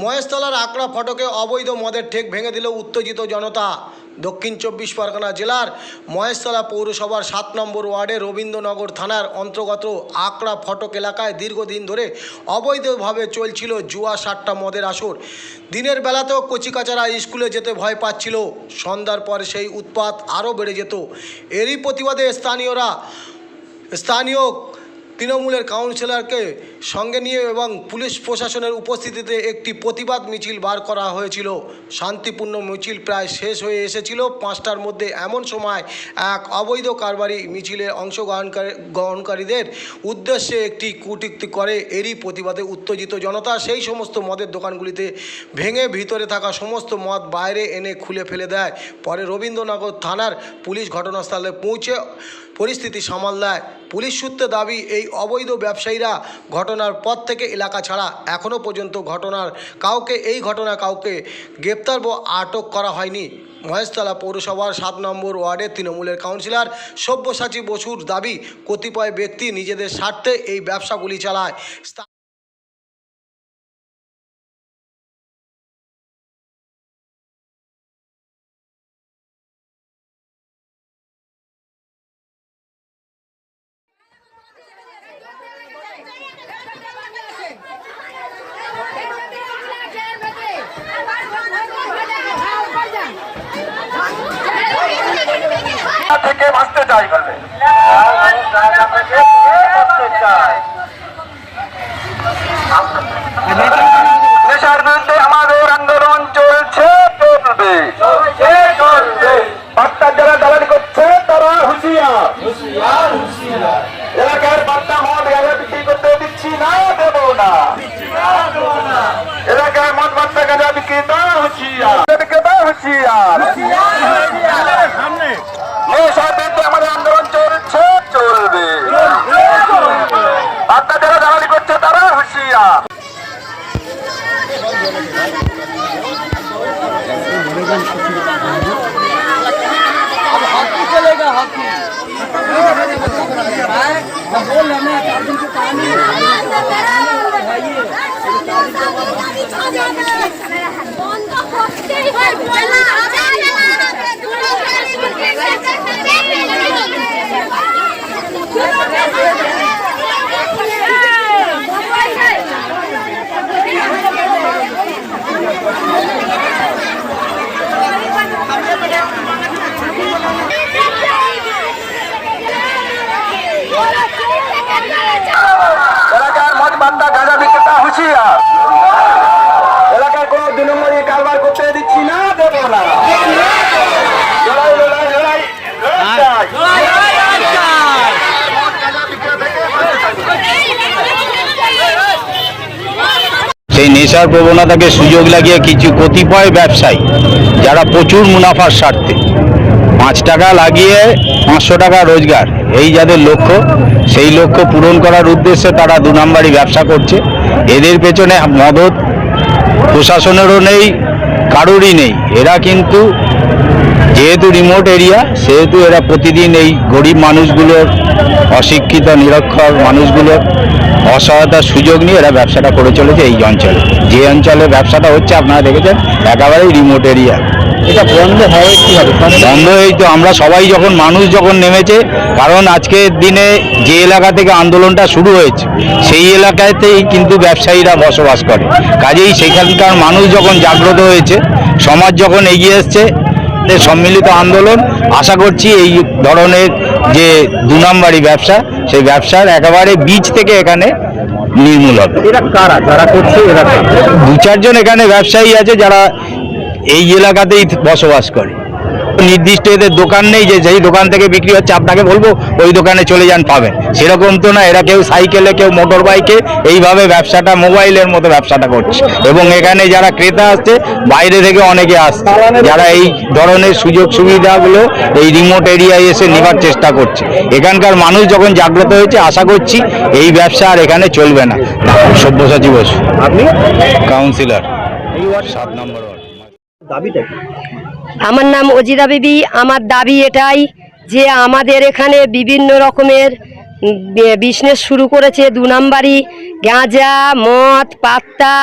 মহেশতলার আকড়া ফটকে অবৈধ মদের ঠেক ভেঙে দিল উত্তেজিত জনতা। দক্ষিণ চব্বিশ পরগনা জেলার মহেশতলা পৌরসভার সাত নম্বর ওয়ার্ডে রবীন্দ্রনগর থানার অন্তর্গত আকড়া ফটক এলাকায় দীর্ঘদিন ধরে অবৈধভাবে চলছিল জুয়া সাতটা মদের আসর। দিনের বেলাতেও কচিকাচারা স্কুলে যেতে ভয় পাচ্ছিল। সন্ধ্যার পর সেই উৎপাত আরও বেড়ে যেত। এরই প্রতিবাদে স্থানীয়রা স্থানীয় তৃণমূলের কাউন্সিলরকে সঙ্গে নিয়ে এবং পুলিশ প্রশাসনের উপস্থিতিতে একটি প্রতিবাদ মিছিল বার করা হয়েছিল। শান্তিপূর্ণ মিছিল প্রায় শেষ হয়ে এসেছিল। পাঁচটার মধ্যে এমন সময় এক অবৈধ কারবারি মিছিলে অংশগ্রহণকারী গ্রহণকারীদের উদ্দেশ্যে একটি কূটুক্তি করে এরই প্রতিবাদে উত্তেজিত জনতা। সেই সমস্ত মদের দোকানগুলিতে ভেঙে ভিতরে থাকা সমস্ত মদ বাইরে এনে খুলে ফেলে দেয়। পরে রবীন্দ্রনগর থানার পুলিশ ঘটনাস্থলে পৌঁছে পরিস্থিতি সামাল দেয়। পুলিশ সূত্রে দাবি, এই অবৈধ ব্যবসায়ীরা ঘটনার পর থেকে এলাকা ছাড়া এখনও পর্যন্ত ঘটনার কাউকে, এই ঘটনা কাউকে গ্রেপ্তার বা আটক করা হয়নি। মহেশতলা পৌরসভার সাত নম্বর ওয়ার্ডের তৃণমূলের কাউন্সিলর সব্যসাচী বসুর দাবি, কতিপয় ব্যক্তি নিজেদের স্বার্থে এই ব্যবসাগুলি চালায়। থেকে বাঁচতে চাই বলে। নেশার বিরুদ্ধে আমাদের আন্দোলন চলছে, চলবে। বার্তা যারা দালালি করছে, তারা হুঁশিয়ার। এলাকার বার্তা মদ গাঁজা বিক্রি করতে দিচ্ছি না, দেব না। এলাকায় মদ বার্তা গাঁজা বিক্রি বন্ধ করতেই হয় বলা। এলাকার এলাকায় কোনো দুই নম্বরই কারবার করতে দিচ্ছি না দেব না। লড়াই লড়াই লড়াই। সেই নেশার প্রবণতাকে সুযোগ লাগিয়ে কিছু কতিপয় ব্যবসায়ী যারা প্রচুর মুনাফার স্বার্থে পাঁচ টাকা লাগিয়ে পাঁচশো টাকা রোজগার। এই যাদের লক্ষ্য, সেই লক্ষ্য পূরণ করার উদ্দেশ্যে তারা দু নম্বরই ব্যবসা করছে। এদের পেছনে মদত প্রশাসনেরও নেই, কারোরই নেই। এরা কিন্তু যেহেতু রিমোট এরিয়া সেহেতু এরা প্রতিদিন এই গরিব মানুষগুলোর অশিক্ষিত, নিরক্ষর মানুষগুলোর অসহায়তার সুযোগ নিয়ে এরা ব্যবসাটা করে চলেছে এই অঞ্চলে। যে অঞ্চলে ব্যবসাটা হচ্ছে, আপনারা দেখেছেন, একেবারেই রিমোট এরিয়া এটা বন্ধ হবে কি হবে বন্ধ এই তো আমরা সবাই যখন মানুষ যখন নেমেছে কারণ আজকের দিনে যে এলাকা থেকে আন্দোলনটা শুরু হয়েছে সেই এলাকাতেই কিন্তু ব্যবসায়ীরা বসবাস করে। কাজেই সেখানকার মানুষ যখন জাগ্রত হয়েছে সমাজ যখন এগিয়ে এসছে সম্মিলিত আন্দোলন আশা করছি এই ধরনের যে দু নম্বরই ব্যবসা সেই ব্যবসার একেবারে বীজ থেকে এখানে নির্মূল হবে। এরা কারা? যারা করছে এরা দু চারজন এখানে ব্যবসায়ী আছে যারা এই এলাকাতেই বসবাস করে। নির্দিষ্ট এদের দোকান নেই যে যেই দোকান থেকে বিক্রি হচ্ছে আপনাকে বলব ওই দোকানে চলে যান পাবেন। সেরকম তো না এরা কেউ সাইকেলে কেউ মোটর বাইকে এইভাবে ব্যবসাটা মোবাইলের মতো ব্যবসাটা করছে। এবং এখানে যারা ক্রেতা আসছে বাইরে থেকে অনেকে আসছে। যারা এই ধরনের সুযোগ সুবিধাগুলো এই রিমোট এরিয়ায় এসে নেবার চেষ্টা করছে। এখানকার মানুষ যখন জাগ্রত হয়েছে আশা করছি এই ব্যবসা আর এখানে চলবে না। সব্যসাচী বসু আপনি? কাউন্সিলর সাত নম্বর আমার নাম অজিদা বিবি। আমার দাবি এটাই যে আমাদের এখানে বিভিন্ন রকমের বিজনেস শুরু করেছে। দু নাম্বারি গাঁজা, মদ, পাত্তা